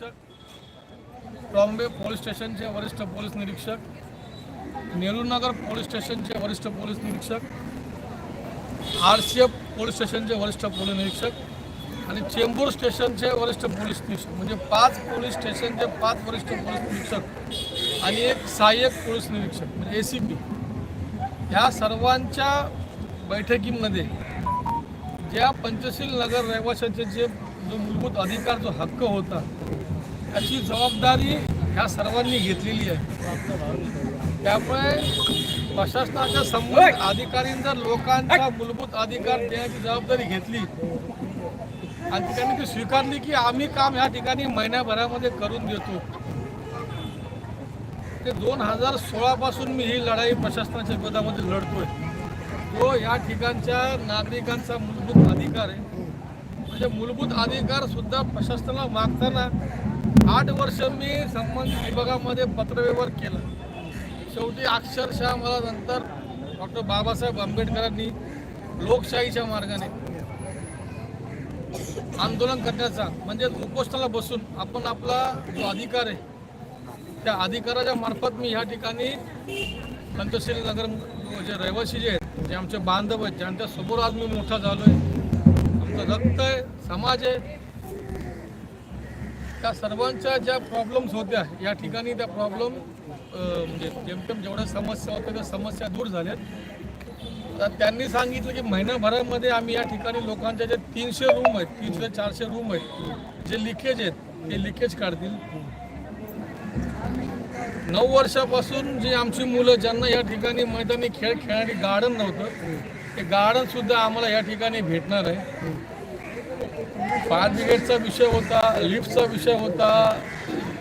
निरीक्षक ट्रॉम्बे पोलीस स्टेशनचे वरिष्ठ पोलीस निरीक्षक नेहरूनगर पोलीस स्टेशनचे वरिष्ठ पोलीस निरीक्षक आर सी एफ पोलीस स्टेशनचे वरिष्ठ पोलीस निरीक्षक आणि चेंबूर स्टेशनचे वरिष्ठ पोलीस निरीक्षक. म्हणजे पाच पोलीस स्टेशनचे पाच वरिष्ठ पोलीस निरीक्षक आणि एक सहाय्यक पोलीस निरीक्षक म्हणजे ए सी पी ह्या सर्वांच्या बैठकीमध्ये ज्या पंचशील नगर रहिवाशांचे जे जो मूलभूत अधिकार जो हक्क होता अशी जबाबदारी ह्या सर्वांनी घेतलेली आहे. त्यामुळे प्रशासनाच्या संबंधित अधिकाऱ्यांनी जर लोकांचा मूलभूत अधिकार देण्याची जबाबदारी घेतली आणि त्यांनी ती स्वीकारली की आम्ही काम ह्या ठिकाणी महिन्याभरामध्ये करून देतो. ते दोन हजार सोळापासून मी ही लढाई प्रशासनाच्या विरोधामध्ये लढतोय. तो या ठिकाणच्या नागरिकांचा मूलभूत अधिकार आहे. म्हणजे मूलभूत अधिकार सुद्धा प्रशासनाला मागताना आठ वर्ष मी संबंधित विभागामध्ये पत्रव्यवहार केला. शेवटी अक्षरशः मला नंतर डॉक्टर बाबासाहेब आंबेडकरांनी लोकशाहीच्या मार्गाने आंदोलन करण्याचा म्हणजे उपोषणाला बसून आपण आपला जो अधिकार आहे त्या अधिकाराच्या मार्फत मी ह्या ठिकाणी पंतशील नगर जे रहिवासी जे आहेत जे आमचे बांधव आहेत ज्यांच्या समोर आज मी मोठा झालो आहे आमचं रक्त आहे समाज आहे त्या सर्वांच्या ज्या प्रॉब्लेम्स होत्या या ठिकाणी त्या प्रॉब्लेम म्हणजे जेमतेम जेवढ्या समस्या होत्या त्या समस्या दूर झाल्यात. तर त्यांनी सांगितलं की महिनाभरामध्ये आम्ही या ठिकाणी लोकांच्या जे तीनशे रूम आहेत तीनशे चारशे रूम आहेत जे लिकेज आहेत ते लिकेज काढतील. नऊ वर्षापासून जी आमची मुलं ज्यांना या ठिकाणी मैदानी खेळ खेळणारी गार्डन नव्हतं ते गार्डनसुद्धा आम्हाला या ठिकाणी भेटणार आहे. फायर ब्रिगेडचा विषय होता लिफ्टचा विषय होता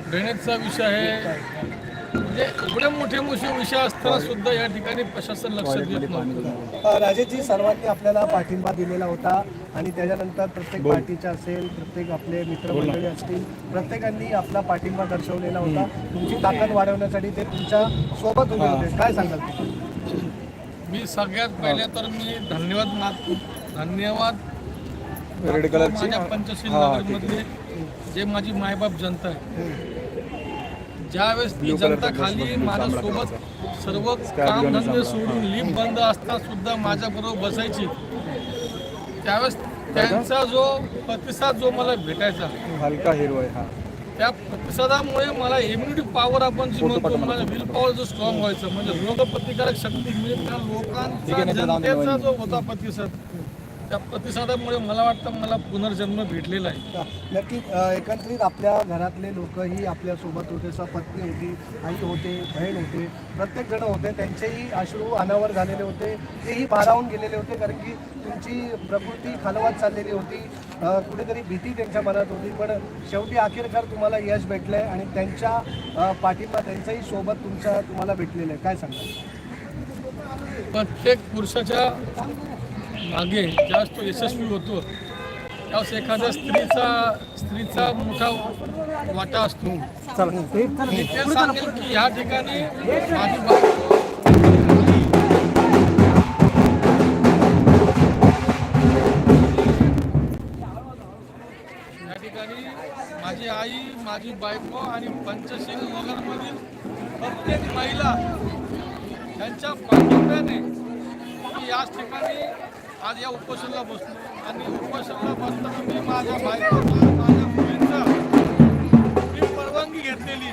ड्रेनेजचा विषय आहे. म्हणजे एवढे मोठे मोठे विषय असताना सुद्धा या ठिकाणी प्रशासन लक्ष देत नव्हतं. राजेशजी सर्वांनी आपल्याला पाठिंबा दिलेला होता आणि त्याच्यानंतर प्रत्येक पार्टीचे असेल प्रत्येक आपले मित्रमंडळी असतील प्रत्येकांनी आपला पाठिंबा दर्शवलेला होता. तुमची ताकद वाढवण्यासाठी ते तुमच्यासोबत उभे होते. काय सांगाल? तुम्ही? मी सगळ्यात पहिले तर मी धन्यवाद मागतो धन्यवाद रेड कलरची माझ्या पंचशील हा, जे माझी मायबाप जनता आहे ज्यावेळेस ती Blue जनता चा खाली dress माझ्यासोबत सर्व काम धंदे. सोडून लिफ्ट बंद असता सुद्धा माझ्या बरोबर बसायची. त्यावेळेस त्यांचा जो प्रतिसाद जो मला भेटायचा हलका हिरवा आहे हा. त्या प्रतिसादामुळे मला इम्युनिटी पॉवर आपण जी म्हणतो मला विल पॉवर जो स्ट्रॉंग व्हायचं. म्हणजे रोग प्रतिकारक शक्ती म्हणजे त्या लोकांचा जनतेचा जो होता प्रतिसाद त्या प्रतिसादामुळे मला वाटतं मला पुनर्जन्म भेटलेला आहे. नक्की अ, एकत्रित आपल्या घरातले लोकही आपल्यासोबत होते पत्नी होती आई होते बहीण होते प्रत्येक जण होते त्यांचेही अश्रू अनावर झालेले होते तेही भारावून गेलेले होते कारण की तुमची प्रकृती खालवत चाललेली होती अ, कुठेतरी भीती त्यांच्या मनात होती पण शेवटी अखेरकार तुम्हाला यश भेटलंय आणि त्यांच्या अ, पाठिंबा त्यांचाही सोबत तुमच्या तुम्हाला भेटलेलं आहे. काय सांगा प्रत्येक पुरुषाच्या मागे ज्यावेळेस तो यशस्वी होतो. त्यावेळेस एखाद्या स्त्रीचा स्त्रीचा मोठा वाटा असतो. मी ते सांगेल की ह्या ठिकाणी माझी बायको या ठिकाणी माझी आई माझी बायको आणि पंचशील नगरमधील प्रत्येक महिला यांच्या पाठिंब्याने याच ठिकाणी आज या उपोषणाला बसलो. आणि उपोषणाला बसताना मी माझ्या बायकोचा माझ्या मुलींचा मी परवानगी घेतलेली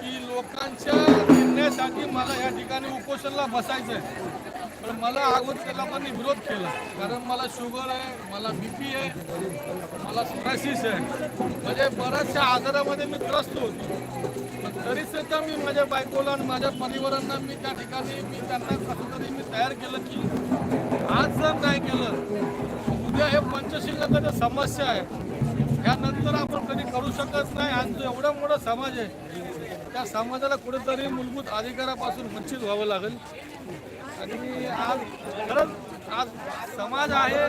की लोकांच्या निर्णयासाठी मला या ठिकाणी उपोषणाला बसायचं आहे पण मला अगोदर त्याला पण विरोध केला. कारण मला शुगर आहे मला बी पी आहे मला सोरायसिस आहे. म्हणजे बऱ्याचशा आजारामध्ये मी त्रस्त होतो. पण तरी सुद्धा मी माझ्या बायकोला आणि माझ्या परिवारांना मी त्या ठिकाणी मी त्यांना कसं तरी मी तयार केलं की आज जर नाही केलं उद्या हे पंचशील समस्या आहे. यानंतर आपण कधी करू शकत नाही. आणि जो एवढा मोठा समाज आहे त्या समाजाला कुठेतरी मूलभूत अधिकारापासून वंचित व्हावं लागेल. आणि आज खरंच आज समाज आहे.